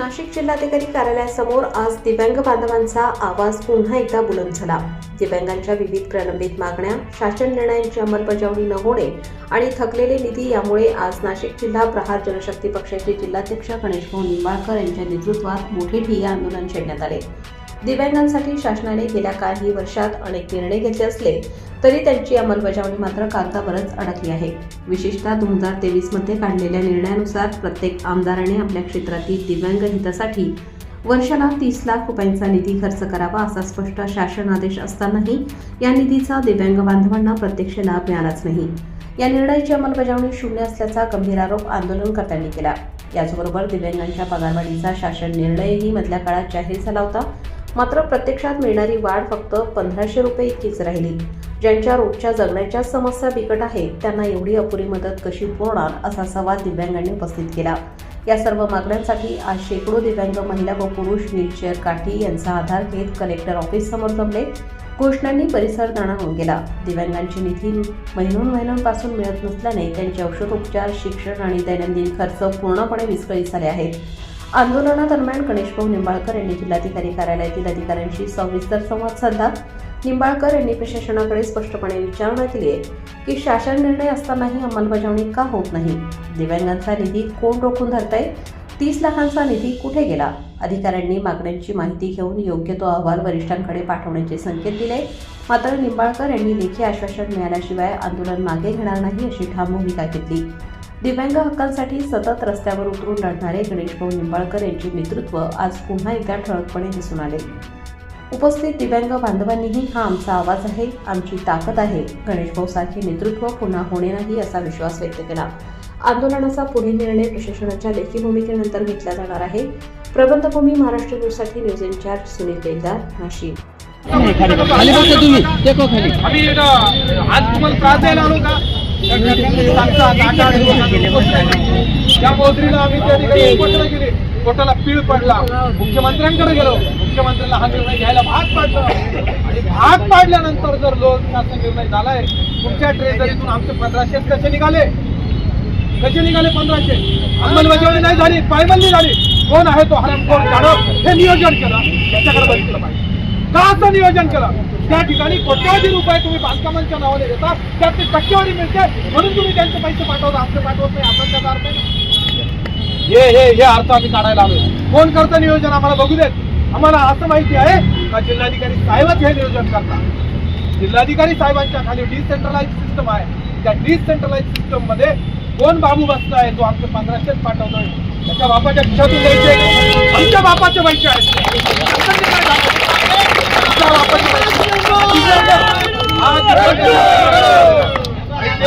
नाशिक जिल्हाधिकारी कार्यालयासमोर आज दिव्यांग बांधवांचा आवाज पुन्हा एकदा बुलंद झाला. दिव्यांगांच्या विविध प्रलंबित मागण्या शासन निर्णयांची अंमलबजावणी न होणे आणि थकलेले निधी यामुळे आज नाशिक जिल्हा प्रहार जनशक्ती पक्षाचे जिल्हाध्यक्ष गणेश भाऊ निंबाळकर यांच्या नेतृत्वात मोठे ठिय्या आंदोलन छेडण्यात आले. दिव्यांगांसाठी शासनाने गेल्या काही वर्षात अनेक निर्णय घेतले असले तरी त्यांची अंमलबजावणी मात्र कागदावरच अडकली आहे. विशेषतः दोन हजार तेवीसमध्ये काढलेल्या निर्णयानुसार प्रत्येक आमदाराने आपल्या क्षेत्रातील दिव्यांग हितासाठी वर्षाला तीस लाख रुपयांचा निधी खर्च करावा असा स्पष्ट शासन आदेश असतानाही या निधीचा दिव्यांग बांधवांना प्रत्यक्ष लाभ मिळालाच नाही. या निर्णयाची अंमलबजावणी शून्य असल्याचा गंभीर आरोप आंदोलनकर्त्यांनी केला. याचबरोबर दिव्यांगांच्या पगारवाढीचा शासन निर्णयही मधल्या काळात जाहीर झाला होता. मात्र प्रत्यक्षात मिळणारी वाढ फक्त पंधराशे रुपये इतकीच राहिली. ज्यांच्या रोजच्या जगण्याच्या समस्या बिकट आहेत त्यांना एवढी अपुरी मदत कशी पुरवणार असा सवाल दिव्यांगांनी उपस्थित केला. या सर्व मागण्यांसाठी आज शेकडो दिव्यांग महिला व पुरुष व्हीलचेअर काठी यांचा आधार घेत कलेक्टर ऑफिस समोर जमले. घोषणांनी परिसर दणा होऊन गेला. दिव्यांगांची निधी महिनोन महिन्यांपासून मिळत नसल्याने त्यांचे औषधोपचार शिक्षण आणि दैनंदिन खर्च पूर्णपणे विस्कळीत झाले आहेत. आंदोलनादरम्यान गणेशभाऊ निंबाळकर यांनी जिल्हाधिकारी कार्यालयातील अधिकाऱ्यांशी सविस्तर संवाद साधला. निंबाळकर यांनी प्रशासनाकडे स्पष्टपणे विचारणा केली आहे की शासन निर्णय असतानाही अंमलबजावणी का होत नाही? दिव्यांगांचा निधी कोण रोखून धरताय? तीस लाखांचा निधी कुठे गेला? अधिकाऱ्यांनी मागण्यांची माहिती घेऊन योग्य तो अहवाल वरिष्ठांकडे पाठवण्याचे संकेत दिले. मात्र निंबाळकर यांनी लेखी आश्वासन मिळाल्याशिवाय आंदोलन मागे घेणार नाही अशी ठाम भूमिका घेतली. दिव्यांग हक्कांसाठी सतत रस्त्यावर उतरून लढणारे गणेशभाऊ निंबाळकर यांचे नेतृत्व आज पुन्हा एकदा ठळकपणे दिसून आले. उपस्थित दिव्यांग बांधवांनीही हा आमचा आवाज आहे आमची ताकद आहे. गणेशभाऊ सारखे नेतृत्व पुन्हा होणे नाही असा विश्वास व्यक्त केला. आंदोलनाचा पुढील निर्णय प्रशासनाच्या लेखी भूमिकेनंतर घेतला जाणार आहे. प्रबंधभूमी महाराष्ट्र न्यूजसाठी न्यूज इन्चार्ज सुनील बेलदार नाशिक. आम्ही आज तुम्हाला त्रास द्यायला आलो का? त्या मोजरीला आम्ही त्या ठिकाणी उपोषणं केली. पोटाला पीळ पडला. मुख्यमंत्र्यांकडे गेलो. मुख्यमंत्र्यांना हा निर्णय घ्यायला भाग पाडलं. आणि भाग पाडल्यानंतर जर लोक निर्णय झालाय तुमच्या ट्रेजरीतून आमचे पंधराशे कसे निघाले? कसे निघाले पंधराशे? अंमलबजावणी नाही झाली पायबंदी झाली. कोण आहे तो हराम कोण काढव हे नियोजन केलं. त्याच्याकडे बघितलं पाहिजे. का असं नियोजन केलं? त्या ठिकाणी कोट्यावधी रुपये तुम्ही बांधकामांच्या नावाने देता त्यात ते टक्केवारी मिळते म्हणून तुम्ही त्यांचे पैसे पाठवता आमचे पाठवत नाही आपण त्याचा अर्थ हे हे हे अर्थ आम्ही काढायला आलो कोण करतं नियोजन आम्हाला बघू देत. आम्हाला असं माहिती आहे का जिल्हाधिकारी साहेबच हे नियोजन करतात. जिल्हाधिकारी साहेबांच्या खाली डिसेंट्रलाइज सिस्टम आहे. त्या डिसेंट्रलाइज सिस्टममध्ये कोण बाबू बसताय तो आमचे पंधराशेच पाठवतोय. त्याच्या बापाच्या खिशातून द्यायचे आमच्या बापाचे पैसे आहेत. आमच्या बापाचे पैसे.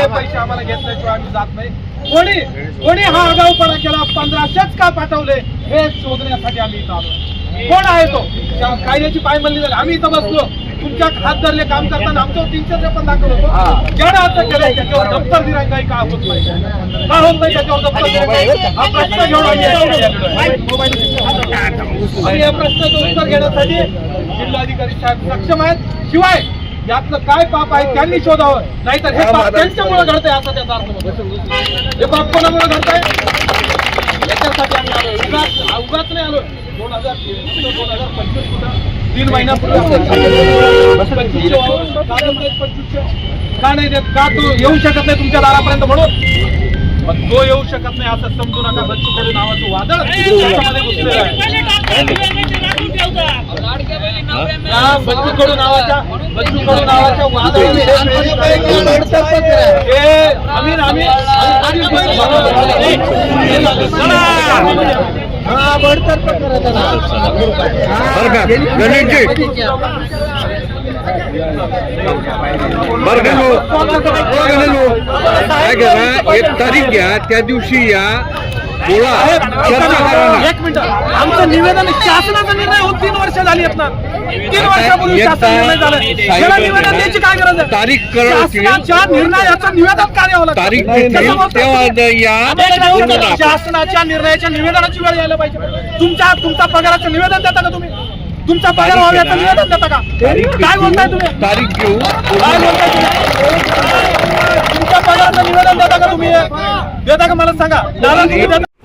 पैसे आम्हाला घेतल्याशिवाय आम्ही जात नाही कोणी? कोणी हा आगाऊपणा केला? पंधराशेच का पाठवले? हे शोधण्यासाठी आम्ही इथं आलो. कोण आहे तो? त्या कायद्याची पायमल्ली झाली. आम्ही इथं बसलो. तुमच्या हात धरले काम करताना आमचं तीनशे त्रेपन्न दाखल होतो. ज्यानं असं केलंय त्याच्यावर दप्तर दिरांगाई का होत नाही. का होत नाही त्याच्यावर दप्तर दिरांगाई हा प्रश्न घेऊन. आणि या प्रश्नाचं उत्तर घेण्यासाठी जिल्हाधिकारी साहेब सक्षम आहेत. शिवाय यातलं काय पाप आहे त्यांनी शोधावं. नाहीतर हे पाप त्यांच्यामुळे घडतंय असा त्याचा अर्थ हे पाप कोणामुळे घडतंय? याच्यासाठी आम्ही आलो. उगाच उगाच नाही आलो. दोन हजार दोन हजार पंचवीस कुठं तीन महिन्यापूर्वी का नाही देत? का तो येऊ शकत नाही तुमच्या दारापर्यंत म्हणून? पण तो येऊ शकत नाही असं समजू नका. बच्चू कडू नावाचं वादळ बच्चू कडू नावाच्या बच्चू कडू नावाच्या वादळाने हे आम्ही आम्ही हा बडतर्फ बरं का? गणेशजी. बरं का? काय करा एक तारीख घ्या त्या दिवशी या. बोला. एक मिनिट. आमचं निवेदन शासनाचा निर्णय होऊन तीन वर्ष झाली आहेत ना. तीन वर्षापूर्वी एक शासन निर्णय झाला. ता- त्याला निवेदन द्यायची काय गरज आहे? तारीख. शासनाच्या निर्णयाचं निवेदन काय लागतं? तारीख. शासनाच्या निर्णयाच्या निवेदनाची वेळ यायला पाहिजे. तुमच्या तुमच्या पगाराचं निवेदन देता का तुम्ही? तुमचा पगार व्हावा याचं निवेदन देता का? काय बोलताय तुम्ही? तारीख घेऊ. काय बोलताय तुम्ही? तुमच्या पगाराचं निवेदन देता का तुम्ही? देता का मला सांगा? दादा, तुम्ही?